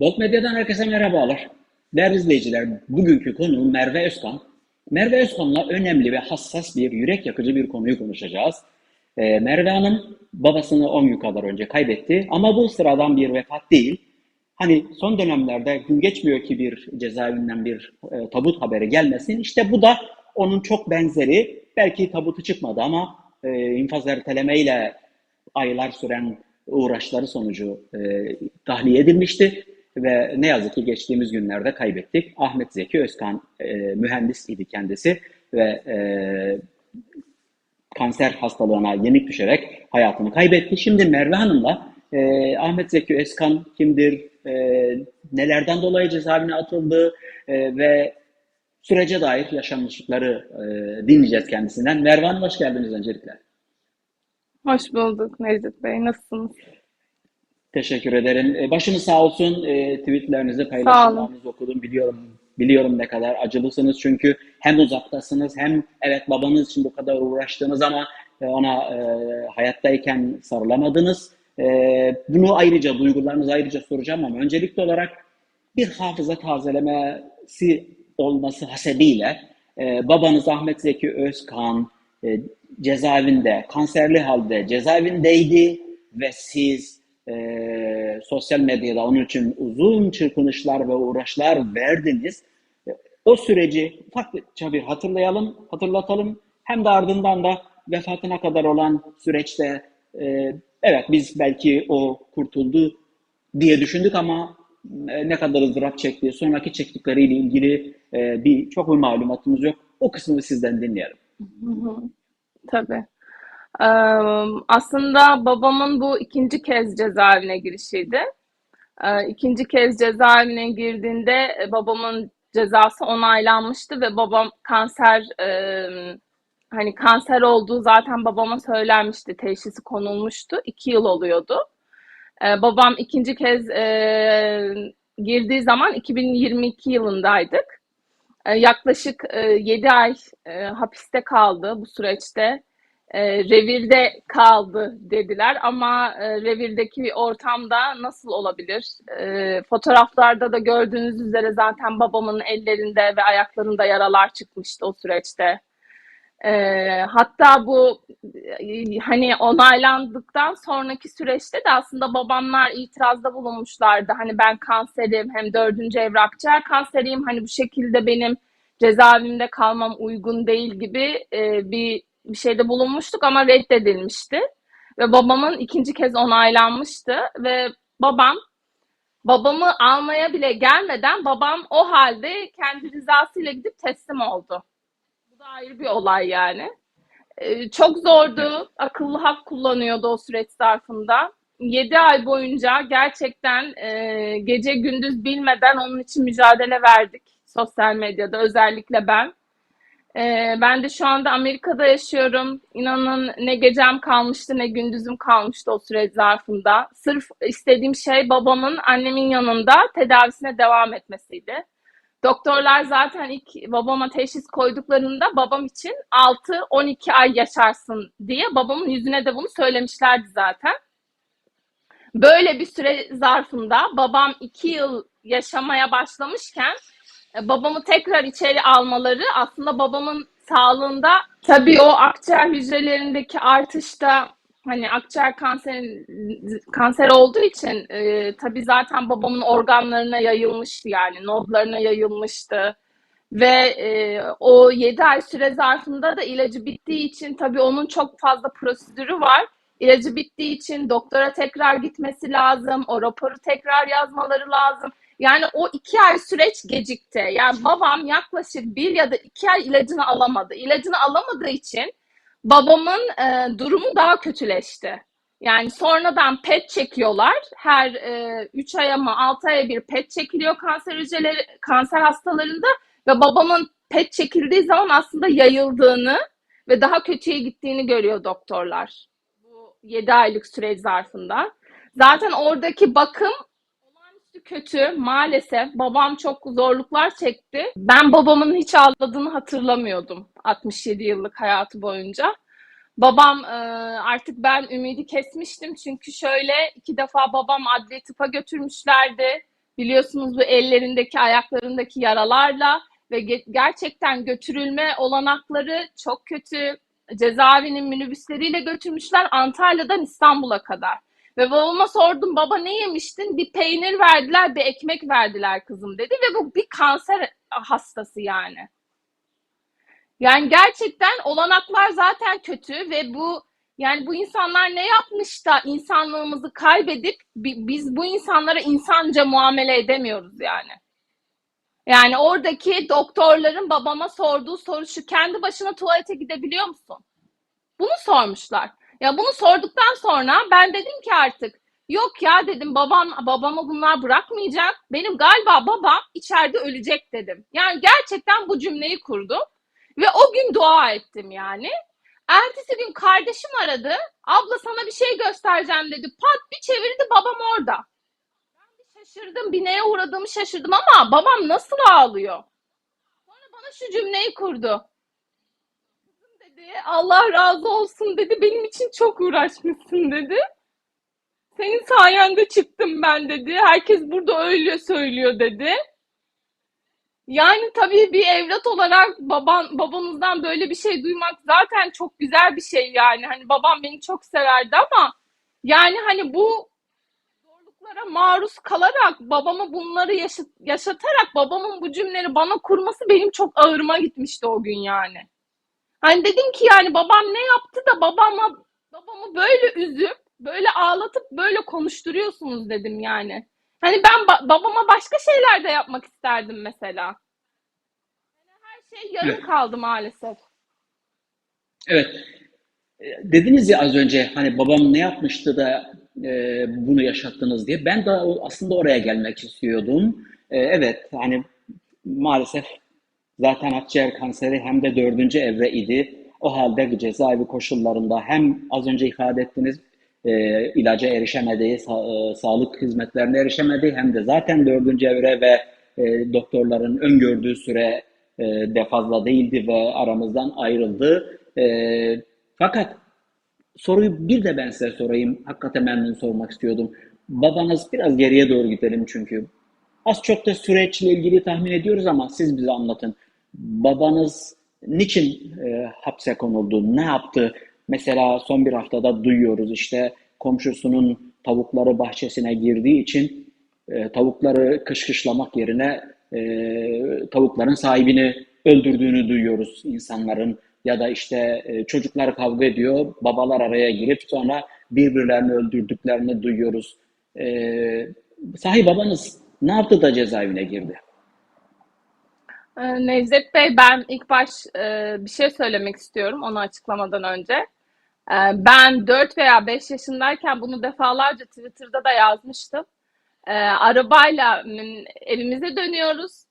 Bolt Medya'dan herkese merhabalar. Değerli izleyiciler, bugünkü konuğum Merve Özkan. Merve Özkan'la önemli ve hassas bir, yürek yakıcı bir konuyu konuşacağız. Ee, Merve Hanım babasını 10 gün kadar önce kaybetti ama bu sıradan bir vefat değil. Hani son dönemlerde gün geçmiyor ki bir cezaevinden bir e, tabut haberi gelmesin. İşte bu da onun çok benzeri. Belki tabutu çıkmadı ama e, infaz ertelemeyle aylar süren uğraşları sonucu e, tahliye edilmişti ve ne yazık ki geçtiğimiz günlerde kaybettik. Ahmet Zeki Özkan e, mühendis idi kendisi ve e, kanser hastalığına yenik düşerek hayatını kaybetti. Şimdi Merve Hanım'la e, Ahmet Zeki Özkan kimdir, e, nelerden dolayı cezaevine atıldı e, ve sürece dair yaşanmışlıkları e, dinleyeceğiz kendisinden. Merve Hanım hoş geldiniz öncelikle. Hoş bulduk Necdet Bey. Nasılsınız? Teşekkür ederim. E, Başınız sağ olsun. E, tweetlerinizi, paylaşımlarınızı okudum. Biliyorum biliyorum ne kadar acılısınız. Çünkü hem uzaktasınız hem evet babanız için bu kadar uğraştığınız ama e, ona e, hayattayken sarılamadınız. E, bunu ayrıca, duygularınızı ayrıca soracağım ama öncelikli olarak bir hafıza tazelemesi olması hasebiyle e, babanız Ahmet Zeki Özkan e, cezaevinde, kanserli halde cezaevindeydi ve siz e, sosyal medyada onun için uzun çırpınışlar ve uğraşlar verdiniz. E, O süreci ufakça bir hatırlayalım, hatırlatalım. Hem de ardından da vefatına kadar olan süreçte e, evet biz belki o kurtuldu diye düşündük ama e, ne kadar ızdırap çekti, sonraki çektikleriyle ilgili e, bir çok bir malumatımız yok. O kısmını sizden dinleyelim. Hı. Tabii. Aslında babamın bu ikinci kez cezaevine girişiydi. İkinci kez cezaevine girdiğinde e, babamın cezası onaylanmıştı ve babam kanser hani kanser olduğu zaten babama söylenmişti, teşhisi konulmuştu. İki yıl oluyordu. Babam ikinci kez girdiği zaman 2022 yılındaydık. Yaklaşık e, 7 ay hapiste kaldı bu süreçte. E, revirde kaldı dediler ama e, revirdeki ortamda nasıl olabilir? E, fotoğraflarda da gördüğünüz üzere zaten babamın ellerinde ve ayaklarında yaralar çıkmıştı o süreçte. E, hatta bu e, hani onaylandıktan sonraki süreçte de aslında babamlar itirazda bulunmuşlardı. Hani ben kanserim hem dördüncü evre akciğer kanseriyim. Hani bu şekilde benim cezaevinde kalmam uygun değil gibi e, bir bir şeyde bulunmuştuk ama reddedilmişti. Ve babamın ikinci kez onaylanmıştı ve babam babamı almaya bile gelmeden babam o halde kendi rızasıyla gidip teslim oldu. Bu da ayrı bir olay yani. Ee, çok zordu. Akıllı hap kullanıyordu o süreç zarfında. 7 ay boyunca gerçekten e, gece gündüz bilmeden onun için mücadele verdik sosyal medyada özellikle ben. E, ben de şu anda Amerika'da yaşıyorum. İnanın ne gecem kalmıştı ne gündüzüm kalmıştı o süreç zarfında. Sırf istediğim şey babamın annemin yanında tedavisine devam etmesiydi. Doktorlar zaten ilk babama teşhis koyduklarında babam için 6-12 ay yaşarsın diye babamın yüzüne de bunu söylemişlerdi zaten. Böyle bir süre zarfında babam 2 yıl yaşamaya başlamışken babamı tekrar içeri almaları aslında babamın sağlığında tabii o akciğer hücrelerindeki artışta hani akciğer kanser kanser olduğu için e, tabii zaten babamın organlarına yayılmıştı yani nodlarına yayılmıştı. Ve e, o 7 ay süre zarfında da ilacı bittiği için tabii onun çok fazla prosedürü var. İlacı bittiği için doktora tekrar gitmesi lazım. O raporu tekrar yazmaları lazım. Yani o iki ay süreç gecikti. Yani babam yaklaşık bir ya da iki ay ilacını alamadı. İlacını alamadığı için babamın e, durumu daha kötüleşti. Yani sonradan PET çekiyorlar. Her e, 3 aya mı 6 aya bir PET çekiliyor kanser hücreleri, kanser hastalarında ve babamın PET çekildiği zaman aslında yayıldığını ve daha kötüye gittiğini görüyor doktorlar. Bu 7 aylık süreç zarfında. Zaten oradaki bakım olağanüstü kötü maalesef. Babam çok zorluklar çekti. Ben babamın hiç ağladığını hatırlamıyordum 67 yıllık hayatı boyunca. Babam e, artık ben ümidi kesmiştim çünkü şöyle iki defa babam adli tıpa götürmüşlerdi. biliyorsunuz bu ellerindeki, ayaklarındaki yaralarla ve ge- gerçekten götürülme olanakları çok kötü. Cezaevinin minibüsleriyle götürmüşler Antalya'dan İstanbul'a kadar. Ve babama sordum baba ne yemiştin? Bir peynir verdiler, bir ekmek verdiler kızım dedi ve bu bir kanser hastası yani. Yani gerçekten olanaklar zaten kötü ve bu yani bu insanlar ne yapmış da insanlığımızı kaybedip bi- biz bu insanlara insanca muamele edemiyoruz yani. Yani oradaki doktorların babama sorduğu soru şu kendi başına tuvalete gidebiliyor musun? Bunu sormuşlar. Ya bunu sorduktan sonra ben dedim ki artık yok ya dedim babam babama bunlar bırakmayacak. Benim galiba babam içeride ölecek dedim. Yani gerçekten bu cümleyi kurdum ve o gün dua ettim yani. Ertesi gün kardeşim aradı. Abla sana bir şey göstereceğim dedi. Pat bir çevirdi babam orada. Şaşırdım. Bir neye uğradığımı şaşırdım ama babam nasıl ağlıyor? Sonra bana şu cümleyi kurdu. Dedi, Allah razı olsun dedi. Benim için çok uğraşmışsın dedi. Senin sayende çıktım ben dedi. Herkes burada öyle söylüyor dedi. Yani tabii bir evlat olarak baban babanızdan böyle bir şey duymak zaten çok güzel bir şey yani. Hani babam beni çok severdi ama yani hani bu zorluklara maruz kalarak babama bunları yaşat, yaşatarak babamın bu cümleleri bana kurması benim çok ağırıma gitmişti o gün yani. Hani dedim ki yani babam ne yaptı da babama babamı böyle üzüp böyle ağlatıp böyle konuşturuyorsunuz dedim yani. Hani ben ba- babama başka şeyler de yapmak isterdim mesela. Her şey yarım Evet. kaldı maalesef. Evet. E, Dediniz ya az önce hani babam ne yapmıştı da e, bunu yaşattınız diye. Ben de o- aslında oraya gelmek istiyordum. E, evet hani maalesef zaten akciğer kanseri hem de dördüncü evre idi. O halde cezaevi koşullarında hem az önce ifade ettiniz e, ilaca erişemediği, sa- e, sağlık hizmetlerine erişemediği hem de zaten dördüncü evre ve e, doktorların öngördüğü süre e, de fazla değildi ve aramızdan ayrıldı. E, fakat soruyu bir de ben size sorayım. Hakikaten ben sormak istiyordum. Babanız biraz geriye doğru gidelim çünkü. Az çok da süreçle ilgili tahmin ediyoruz ama siz bize anlatın. Babanız niçin e, hapse konuldu? Ne yaptı? Mesela son bir haftada duyuyoruz işte komşusunun tavukları bahçesine girdiği için e, tavukları kışkışlamak yerine e, tavukların sahibini öldürdüğünü duyuyoruz insanların ya da işte e, çocuklar kavga ediyor, babalar araya girip sonra birbirlerini öldürdüklerini duyuyoruz. E, sahi babanız ne yaptı da cezaevine girdi? Ee, Nevzat Bey, ben ilk baş e, bir şey söylemek istiyorum onu açıklamadan önce. Ee, ben 4 veya 5 yaşındayken bunu defalarca Twitter'da da yazmıştım. Ee, arabayla evimize dönüyoruz.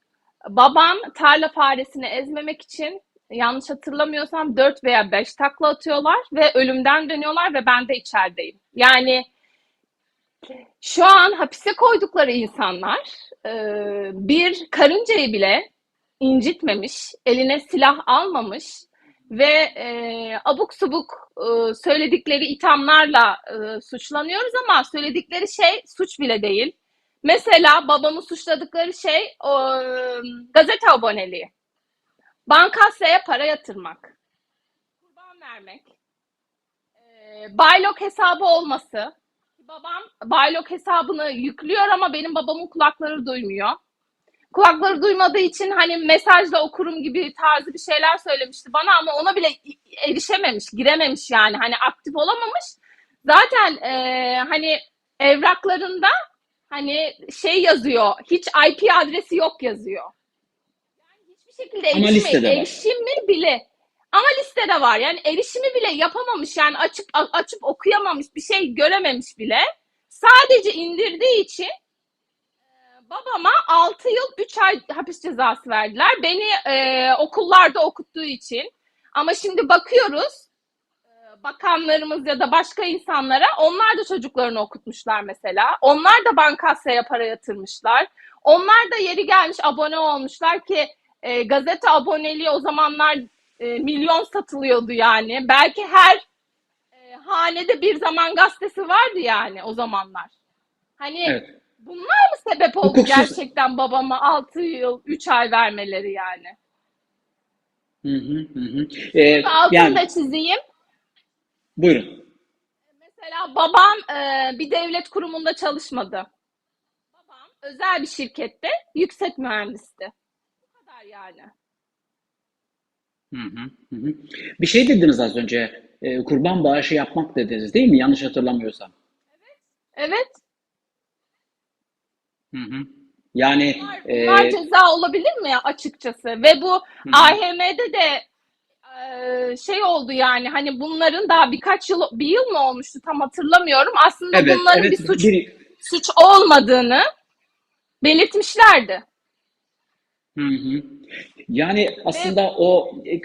Babam tarla faresini ezmemek için yanlış hatırlamıyorsam 4 veya 5 takla atıyorlar ve ölümden dönüyorlar ve ben de içerideyim. Yani şu an hapise koydukları insanlar e, bir karıncayı bile incitmemiş, eline silah almamış ve e, abuk subuk e, söyledikleri ithamlarla e, suçlanıyoruz ama söyledikleri şey suç bile değil. Mesela babamı suçladıkları şey e, gazete aboneliği, bankasaya para yatırmak, kurban vermek, e, Baylok hesabı olması. Babam Baylok hesabını yüklüyor ama benim babamın kulakları duymuyor kulakları duymadığı için hani mesajla okurum gibi tarzı bir şeyler söylemişti bana ama ona bile erişememiş, girememiş yani hani aktif olamamış. Zaten e, hani evraklarında hani şey yazıyor, hiç IP adresi yok yazıyor. Yani hiçbir şekilde Ama erişimi, erişimi bile ama listede var. Yani erişimi bile yapamamış yani açıp açıp okuyamamış, bir şey görememiş bile. Sadece indirdiği için Babama 6 yıl 3 ay hapis cezası verdiler. Beni e, okullarda okuttuğu için. Ama şimdi bakıyoruz e, bakanlarımız ya da başka insanlara onlar da çocuklarını okutmuşlar mesela. Onlar da bankasaya para yatırmışlar. Onlar da yeri gelmiş abone olmuşlar ki e, gazete aboneliği o zamanlar e, milyon satılıyordu yani. Belki her e, hanede bir zaman gazetesi vardı yani o zamanlar. Hani Evet. Bunlar mı sebep oldu Hukuksuz. gerçekten babama 6 yıl 3 ay vermeleri yani? Hı hı hı. Ee, Altını yani da çizeyim. buyurun. Mesela babam e, bir devlet kurumunda çalışmadı. Babam özel bir şirkette yüksek mühendisti. Bu kadar yani. Hı hı hı. Bir şey dediniz az önce. e, kurban bağışı yapmak dediniz değil mi? Yanlış hatırlamıyorsam. Evet. Hı hı. Yani Bunlar, e, bunlar ceza olabilir mi ya açıkçası? Ve bu hı. AHM'de de e, şey oldu yani hani bunların daha birkaç yıl bir yıl mı olmuştu tam hatırlamıyorum. Aslında Evet, bunların evet bir suç bir suç olmadığını belirtmişlerdi. hı hı. Yani Ve aslında o e,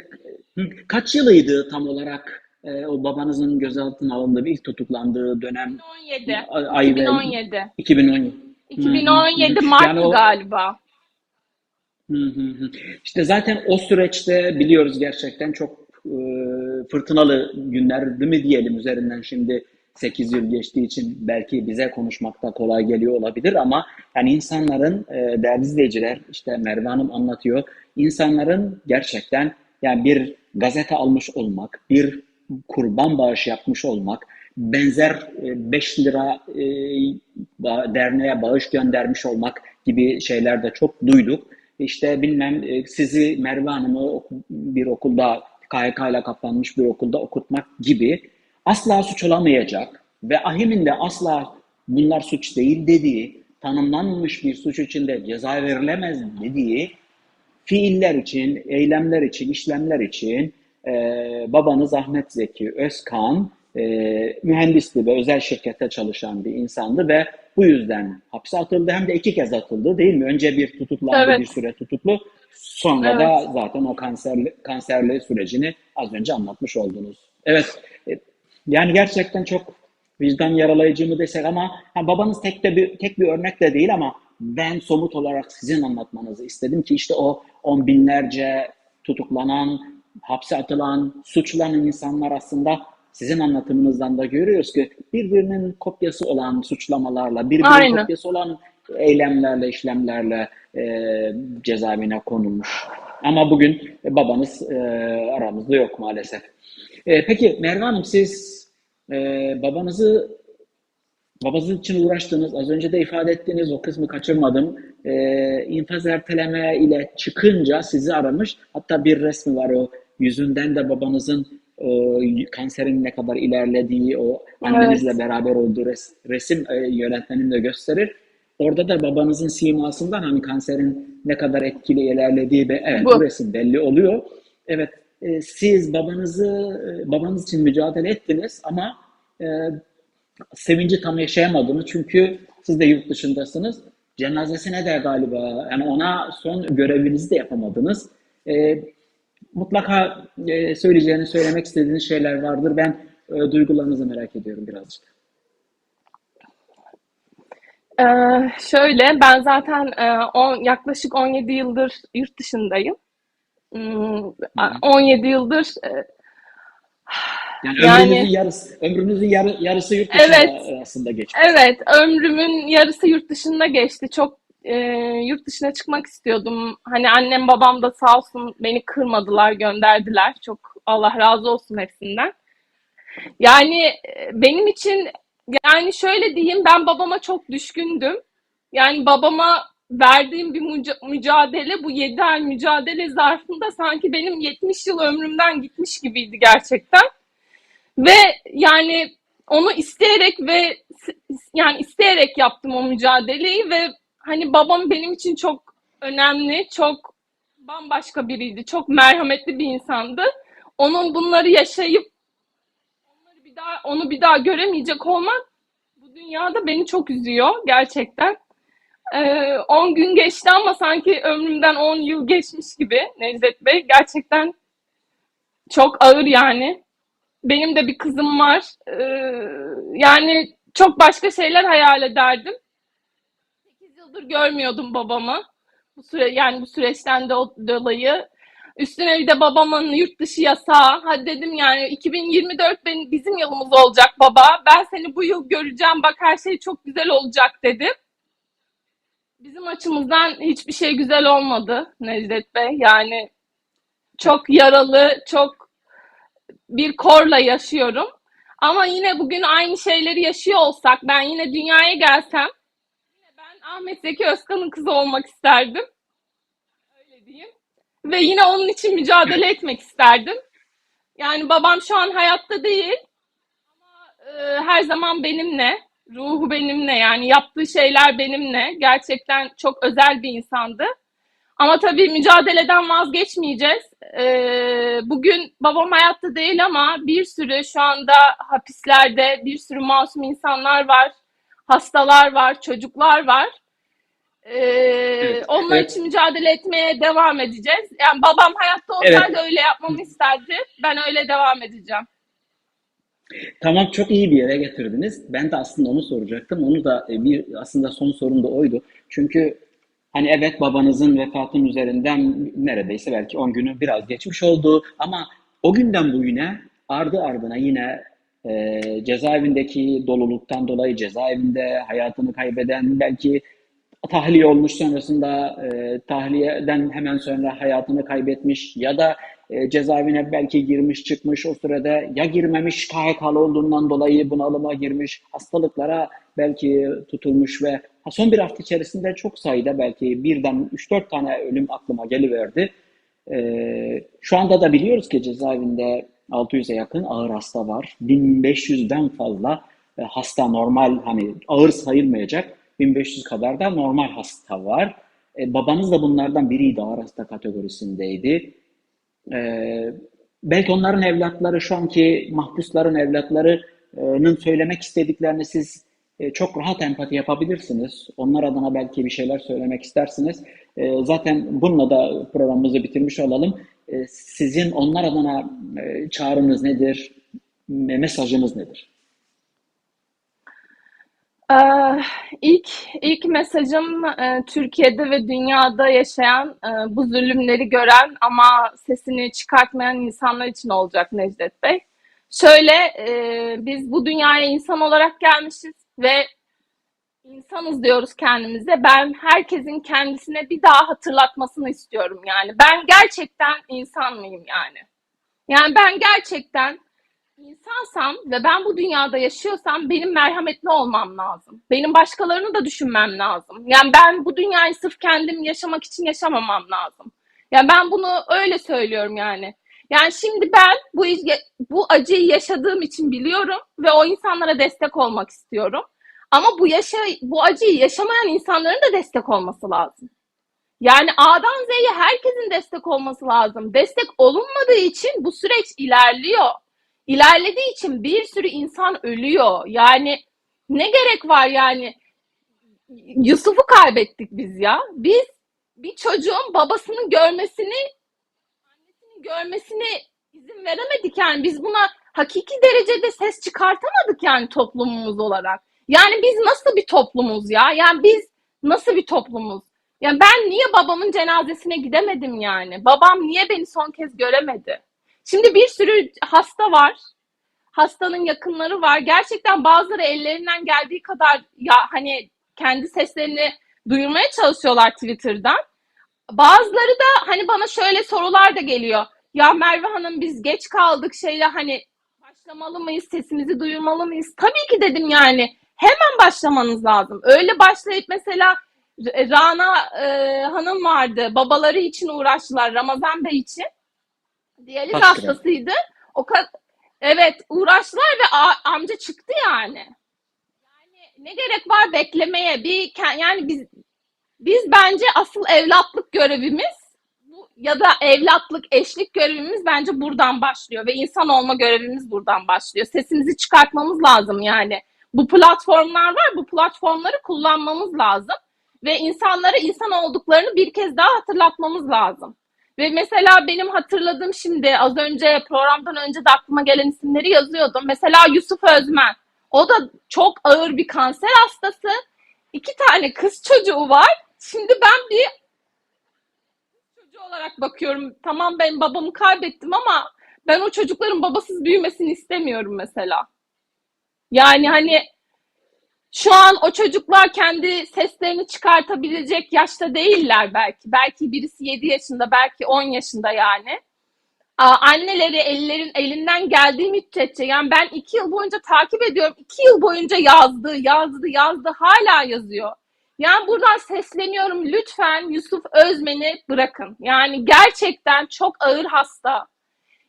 kaç yılıydı tam olarak e, o babanızın gözaltına alındığı, ilk tutuklandığı dönem 2017. ay ay ve 2017. 2010. Hı hı hı. 2017 Yani o galiba. İşte zaten o süreçte biliyoruz gerçekten çok e, fırtınalı günlerdi mi diyelim üzerinden şimdi 8 yıl geçtiği için belki bize konuşmakta kolay geliyor olabilir ama yani insanların e, değerli izleyiciler işte Merve Hanım anlatıyor insanların gerçekten yani bir gazete almış olmak, bir kurban bağışı yapmış olmak, benzer 5 lira e, derneğe bağış göndermiş olmak gibi şeyler de çok duyduk. İşte bilmem e, sizi Merve Hanım'ı bir okulda KHK ile kaplanmış bir okulda okutmak gibi asla suç olamayacak ve ahimin de asla bunlar suç değil dediği, tanımlanmamış bir suç içinde ceza verilemez dediği fiiller için, eylemler için, işlemler için e, babanız Ahmet Zeki Özkan e, mühendisti ve özel şirkette çalışan bir insandı ve bu yüzden hapse atıldı. Hem de iki kez atıldı değil mi? Önce bir tutuklandı, bir Evet. süre tutuklu. Sonra Evet. da zaten o kanserli, kanserli sürecini az önce anlatmış oldunuz. Evet, e, yani gerçekten çok vicdan yaralayıcı mı desek ama ha, babanız tek de bir tek bir örnek de değil ama ben somut olarak sizin anlatmanızı istedim ki işte o on binlerce tutuklanan, hapse atılan, suçlanan insanlar aslında sizin anlatımınızdan da görüyoruz ki birbirinin kopyası olan suçlamalarla, birbirinin Aynen. kopyası olan eylemlerle, işlemlerle e, cezaevine konulmuş. Ama bugün babanız e, aramızda yok maalesef. E, peki Merve Hanım siz e, babanızı babanız için uğraştığınız, az önce de ifade ettiğiniz o kısmı kaçırmadım. E, infaz erteleme ile çıkınca sizi aramış. Hatta bir resmi var o yüzünden de babanızın o kanserin ne kadar ilerlediği, o annenizle Evet. beraber olduğu res- resim e, yönetmenim de gösterir. Orada da babanızın simasından hani kanserin ne kadar etkili ilerlediği ve evet bu Bu. resim belli oluyor. Evet e, siz babanızı e, babanız için mücadele ettiniz ama e, sevinci tam yaşayamadınız çünkü siz de yurt dışındasınız. Cenazesine de galiba yani ona son görevinizi de yapamadınız. E, mutlaka e, söyleyeceğiniz, söylemek istediğiniz şeyler vardır. Ben e, duygularınızı merak ediyorum birazcık. Ee, şöyle ben zaten e, on, yaklaşık 17 yıldır yurt dışındayım. Hmm, Hı a- hı. 17 yıldır e, Yani ömrünüzün yani yarısı, ömrünüzün yarı, yarısı yurt dışında evet aslında geçti. evet ömrümün yarısı yurt dışında geçti. Çok e, yurt dışına çıkmak istiyordum. Hani annem babam da sağ olsun beni kırmadılar, gönderdiler. Çok Allah razı olsun hepsinden. Yani e, benim için yani şöyle diyeyim ben babama çok düşkündüm. Yani babama verdiğim bir müca- mücadele bu 7 ay mücadele zarfında sanki benim 70 yıl ömrümden gitmiş gibiydi gerçekten. Ve yani onu isteyerek ve yani isteyerek yaptım o mücadeleyi ve hani babam benim için çok önemli, çok bambaşka biriydi. Çok merhametli bir insandı. Onun bunları yaşayıp onları bir daha onu bir daha göremeyecek olmak bu dünyada beni çok üzüyor gerçekten. Ee, 10 gün geçti ama sanki ömrümden 10 yıl geçmiş gibi Necdet Bey. Gerçekten çok ağır yani. Benim de bir kızım var. Ee, yani çok başka şeyler hayal ederdim. 8 yıldır görmüyordum babamı. Bu süre yani bu süreçten de dolayı. Üstüne bir de babamın yurt dışı yasağı. Hadi dedim yani 2024 benim bizim yılımız olacak baba. Ben seni bu yıl göreceğim. Bak her şey çok güzel olacak dedim. Bizim açımızdan hiçbir şey güzel olmadı Necdet Bey. Yani çok yaralı, çok bir korla yaşıyorum. Ama yine bugün aynı şeyleri yaşıyor olsak, ben yine dünyaya gelsem, Ahmet Zeki Özkan'ın kızı olmak isterdim. Öyle diyeyim. Ve yine onun için mücadele etmek isterdim. Yani babam şu an hayatta değil. Ee, her zaman benimle, ruhu benimle yani yaptığı şeyler benimle. Gerçekten çok özel bir insandı. Ama tabii mücadeleden vazgeçmeyeceğiz. Ee, bugün babam hayatta değil ama bir sürü şu anda hapislerde bir sürü masum insanlar var, hastalar var, çocuklar var. Ee, Evet, onlar evet, için mücadele etmeye devam edeceğiz. Yani babam hayatta evet. olsaydı öyle yapmamı isterdi. Ben öyle devam edeceğim. Tamam çok iyi bir yere getirdiniz. Ben de aslında onu soracaktım. Onu da e, bir aslında son sorum da oydu. Çünkü hani evet babanızın vefatının üzerinden neredeyse belki 10 günü biraz geçmiş oldu ama o günden bugüne ardı ardına yine e, cezaevindeki doluluktan dolayı cezaevinde hayatını kaybeden belki tahliye olmuş sonrasında e, tahliyeden hemen sonra hayatını kaybetmiş ya da e, cezaevine belki girmiş çıkmış o sırada ya girmemiş KHK'lı olduğundan dolayı bunalıma girmiş hastalıklara belki tutulmuş ve son bir hafta içerisinde çok sayıda belki birden üç dört tane ölüm aklıma geliverdi. E, şu anda da biliyoruz ki cezaevinde 600'e yakın ağır hasta var. 1500'den fazla e, hasta normal hani ağır sayılmayacak 1500 kadar da normal hasta var. E, babanız da bunlardan biriydi, ağır hasta kategorisindeydi. E, belki onların evlatları, şu anki mahpusların evlatlarının söylemek istediklerini siz e, çok rahat empati yapabilirsiniz. Onlar adına belki bir şeyler söylemek istersiniz. E, zaten bununla da programımızı bitirmiş olalım. E, sizin onlar adına çağrınız nedir? Mesajınız nedir? Ee, ilk ilk mesajım e, Türkiye'de ve dünyada yaşayan e, bu zulümleri gören ama sesini çıkartmayan insanlar için olacak Necdet Bey. Şöyle e, biz bu dünyaya insan olarak gelmişiz ve insanız diyoruz kendimize. Ben herkesin kendisine bir daha hatırlatmasını istiyorum yani. Ben gerçekten insan mıyım yani? Yani ben gerçekten insansam ve ben bu dünyada yaşıyorsam benim merhametli olmam lazım. Benim başkalarını da düşünmem lazım. Yani ben bu dünyayı sırf kendim yaşamak için yaşamamam lazım. Yani ben bunu öyle söylüyorum yani. Yani şimdi ben bu bu acıyı yaşadığım için biliyorum ve o insanlara destek olmak istiyorum. Ama bu yaşa bu acıyı yaşamayan insanların da destek olması lazım. Yani A'dan Z'ye herkesin destek olması lazım. Destek olunmadığı için bu süreç ilerliyor. İlerlediği için bir sürü insan ölüyor. Yani ne gerek var yani? Yusuf'u kaybettik biz ya. Biz bir çocuğun babasının görmesini, annesinin görmesini izin veremedik yani. Biz buna hakiki derecede ses çıkartamadık yani toplumumuz olarak. Yani biz nasıl bir toplumuz ya? Yani biz nasıl bir toplumuz? Yani ben niye babamın cenazesine gidemedim yani? Babam niye beni son kez göremedi? Şimdi bir sürü hasta var. Hastanın yakınları var. Gerçekten bazıları ellerinden geldiği kadar ya hani kendi seslerini duyurmaya çalışıyorlar Twitter'dan. Bazıları da hani bana şöyle sorular da geliyor. Ya Merve Hanım biz geç kaldık şeyle hani başlamalı mıyız, sesimizi duyurmalı mıyız? Tabii ki dedim yani. Hemen başlamanız lazım. Öyle başlayıp mesela Rana e, Hanım vardı. Babaları için uğraştılar Ramazan Bey için. Diyaliz lira? hastasıydı. O kadar evet uğraştılar ve amca çıktı yani. Yani ne gerek var beklemeye? Bir yani biz biz bence asıl evlatlık görevimiz bu ya da evlatlık, eşlik görevimiz bence buradan başlıyor ve insan olma görevimiz buradan başlıyor. Sesimizi çıkartmamız lazım yani. Bu platformlar var, bu platformları kullanmamız lazım ve insanlara insan olduklarını bir kez daha hatırlatmamız lazım. Ve mesela benim hatırladığım şimdi az önce programdan önce de aklıma gelen isimleri yazıyordum. Mesela Yusuf Özmen. O da çok ağır bir kanser hastası. İki tane kız çocuğu var. Şimdi ben bir çocuğu olarak bakıyorum. Tamam ben babamı kaybettim ama ben o çocukların babasız büyümesini istemiyorum mesela. Yani hani Şu an o çocuklar kendi seslerini çıkartabilecek yaşta değiller belki. Belki birisi 7 yaşında, belki 10 yaşında yani. Aa, anneleri ellerin elinden geldiği müddetçe yani ben iki yıl boyunca takip ediyorum. iki yıl boyunca yazdı, yazdı, yazdı. Hala yazıyor. Yani buradan sesleniyorum. Lütfen Yusuf Özmen'i bırakın. Yani gerçekten çok ağır hasta.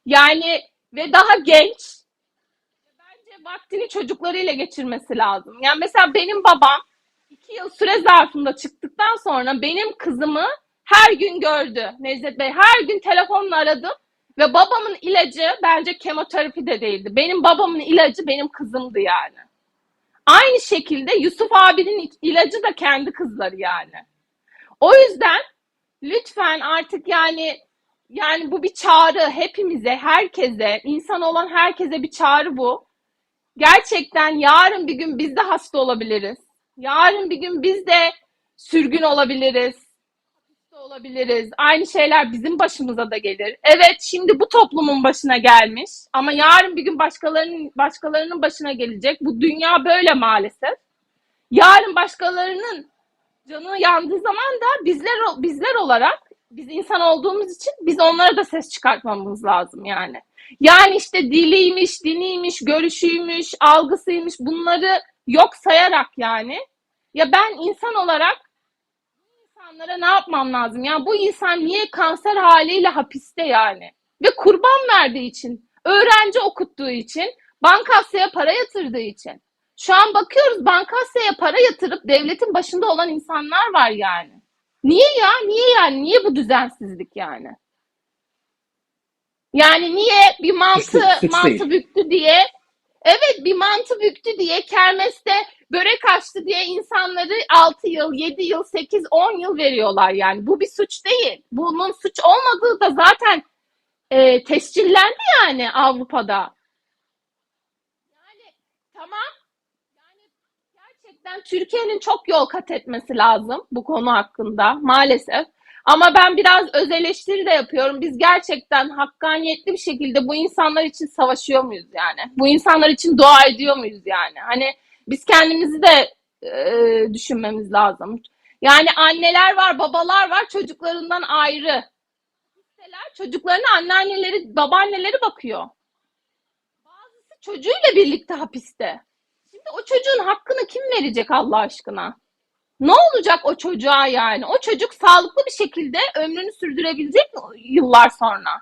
Yani ve daha genç. Vaktini çocuklarıyla geçirmesi lazım. Yani mesela benim babam iki yıl süre zarfında çıktıktan sonra benim kızımı her gün gördü Necdet Bey. Her gün telefonla aradım. Ve babamın ilacı bence kemoterapi de değildi. Benim babamın ilacı benim kızımdı yani. Aynı şekilde Yusuf abinin ilacı da kendi kızları yani. O yüzden lütfen artık yani yani bu bir çağrı hepimize, herkese, insan olan herkese bir çağrı bu. Gerçekten yarın bir gün biz de hasta olabiliriz. Yarın bir gün biz de sürgün olabiliriz. hapiste olabiliriz. Aynı şeyler bizim başımıza da gelir. Evet, şimdi bu toplumun başına gelmiş ama yarın bir gün başkalarının başkalarının başına gelecek. Bu dünya böyle maalesef. Yarın başkalarının canı yandığı zaman da bizler bizler olarak biz insan olduğumuz için biz onlara da ses çıkartmamız lazım yani. Yani işte diliymiş, diniymiş, görüşüymüş, algısıymış bunları yok sayarak yani. Ya ben insan olarak insanlara ne yapmam lazım? Ya bu insan niye kanser haliyle hapiste yani? Ve kurban verdiği için, öğrenci okuttuğu için, Bankasya'ya para yatırdığı için. Şu an bakıyoruz Bankasya'ya para yatırıp devletin başında olan insanlar var yani. Niye ya? Niye yani? Niye bu düzensizlik yani? Yani niye bir mantı Suç, suç mantı değil. büktü diye evet bir mantı büktü diye kermeste börek açtı diye insanları 6 yıl, 7 yıl, 8, 10 yıl veriyorlar yani. Bu bir suç değil. Bunun suç olmadığı da zaten e, tescillendi yani Avrupa'da. Yani tamam yani gerçekten Türkiye'nin çok yol kat etmesi lazım bu konu hakkında maalesef. Ama ben biraz öz eleştiri de yapıyorum. Biz gerçekten hakkaniyetli bir şekilde bu insanlar için savaşıyor muyuz yani? Bu insanlar için dua ediyor muyuz yani? Hani biz kendimizi de e, düşünmemiz lazım. Yani anneler var, babalar var çocuklarından ayrı. Çocuklarına anneanneleri, babaanneleri bakıyor. Bazısı çocuğuyla birlikte hapiste. Şimdi o çocuğun hakkını kim verecek Allah aşkına? Ne olacak o çocuğa yani? O çocuk sağlıklı bir şekilde ömrünü sürdürebilecek mi yıllar sonra?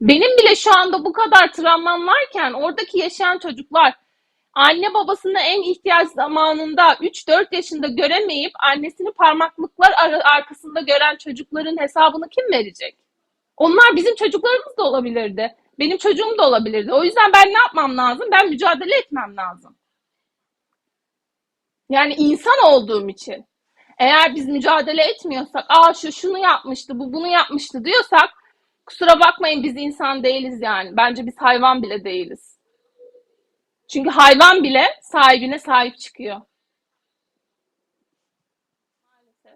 Benim bile şu anda bu kadar travmam varken oradaki yaşayan çocuklar anne babasını en ihtiyaç zamanında 3-4 yaşında göremeyip annesini parmaklıklar ar- arkasında gören çocukların hesabını kim verecek? Onlar bizim çocuklarımız da olabilirdi. Benim çocuğum da olabilirdi. O yüzden ben ne yapmam lazım? Ben mücadele etmem lazım. Yani insan olduğum için. Eğer biz mücadele etmiyorsak, aa şu şunu yapmıştı, bu bunu yapmıştı diyorsak kusura bakmayın biz insan değiliz yani. Bence biz hayvan bile değiliz. Çünkü hayvan bile sahibine sahip çıkıyor.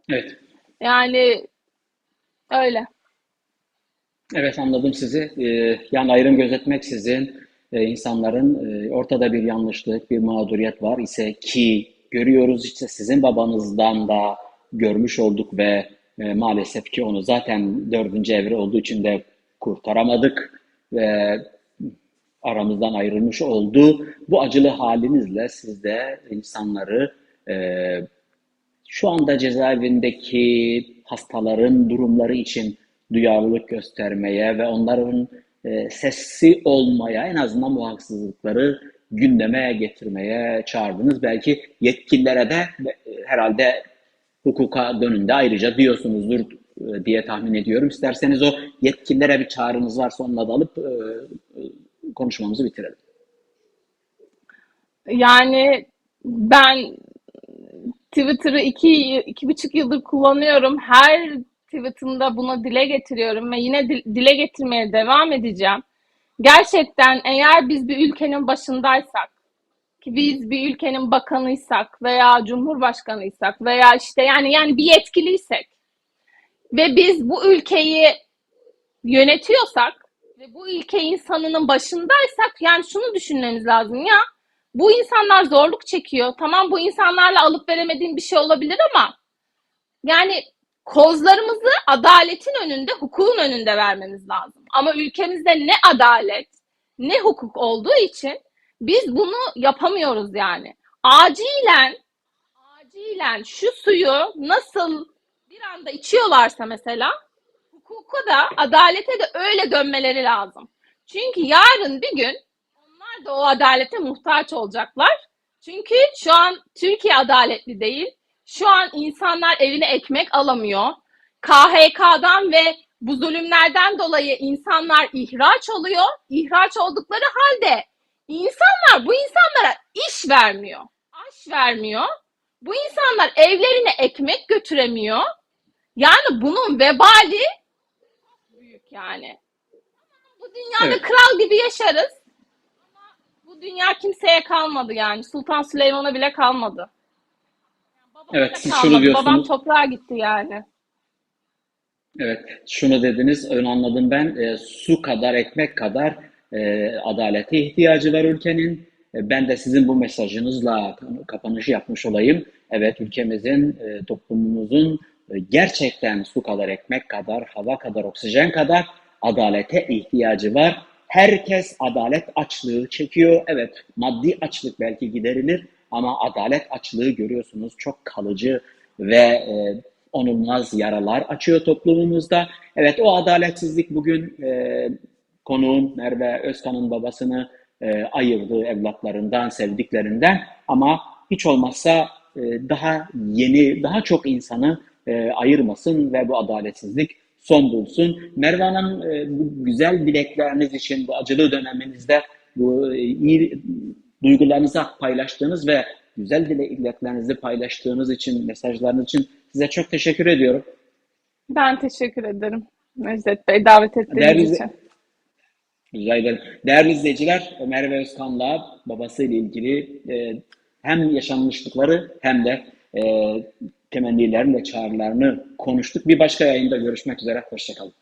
Evet. Yani öyle. Evet anladım sizi. Ee, yani ayrım gözetmeksizin e, insanların e, ortada bir yanlışlık, bir mağduriyet var ise ki görüyoruz işte sizin babanızdan da görmüş olduk ve e, maalesef ki onu zaten dördüncü evre olduğu için de kurtaramadık ve aramızdan ayrılmış oldu. Bu acılı halinizle siz de insanları e, şu anda cezaevindeki hastaların durumları için duyarlılık göstermeye ve onların e, sesi olmaya, en azından bu haksızlıkları gündeme getirmeye çağırdınız. Belki yetkililere de e, herhalde hukuka dönünde ayrıca diyorsunuzdur e, diye tahmin ediyorum. İsterseniz o yetkililere bir çağrınız varsa onunla da alıp e, konuşmamızı bitirelim. Yani ben Twitter'ı iki, iki buçuk yıldır kullanıyorum. Her tweetimde bunu dile getiriyorum ve yine dil- dile getirmeye devam edeceğim. Gerçekten eğer biz bir ülkenin başındaysak, ki biz bir ülkenin bakanıysak veya cumhurbaşkanıysak veya işte yani yani bir yetkiliysek ve biz bu ülkeyi yönetiyorsak ve bu ülke insanının başındaysak yani şunu düşünmemiz lazım ya Bu insanlar zorluk çekiyor. Tamam bu insanlarla alıp veremediğin bir şey olabilir ama yani kozlarımızı adaletin önünde, hukukun önünde vermemiz lazım. Ama ülkemizde ne adalet, ne hukuk olduğu için biz bunu yapamıyoruz yani. Acilen, acilen şu suyu nasıl bir anda içiyorlarsa mesela hukuka da adalete de öyle dönmeleri lazım. Çünkü yarın bir gün onlar da o adalete muhtaç olacaklar. Çünkü şu an Türkiye adaletli değil. Şu an insanlar evine ekmek alamıyor. KHK'dan ve bu zulümlerden dolayı insanlar ihraç oluyor. İhraç oldukları halde insanlar bu insanlara iş vermiyor. Aş vermiyor. Bu insanlar evlerine ekmek götüremiyor. Yani bunun vebali büyük yani. Bu dünyada Evet. kral gibi yaşarız. Ama bu dünya kimseye kalmadı yani. Sultan Süleyman'a bile kalmadı. Evet, siz şunu diyorsunuz. Babam toprağa gitti yani. Evet, şunu dediniz, ön anladım ben. E, su kadar, ekmek kadar e, adalete ihtiyacı var ülkenin. E, ben de sizin bu mesajınızla kapanışı yapmış olayım. Evet, ülkemizin, e, toplumumuzun e, gerçekten su kadar, ekmek kadar, hava kadar, oksijen kadar adalete ihtiyacı var. Herkes adalet açlığı çekiyor. Evet, maddi açlık belki giderilir ama adalet açlığı görüyorsunuz çok kalıcı ve e, onulmaz yaralar açıyor toplumumuzda. Evet o adaletsizlik bugün e, konuğum Merve Özkan'ın babasını e, ayırdı evlatlarından, sevdiklerinden ama hiç olmazsa e, daha yeni, daha çok insanı e, ayırmasın ve bu adaletsizlik son bulsun. Merve Hanım e, bu güzel dilekleriniz için bu acılı döneminizde bu e, iyi duygularınızı paylaştığınız ve güzel dileklerinizi paylaştığınız için, mesajlarınız için size çok teşekkür ediyorum. Ben teşekkür ederim Necdet Bey davet ettiğiniz Değerli, için. rica ederim. Değerli izleyiciler, Merve Özkan'la babasıyla ilgili e, hem yaşanmışlıkları hem de e, temennilerini ve çağrılarını konuştuk. Bir başka yayında görüşmek üzere. Hoşçakalın.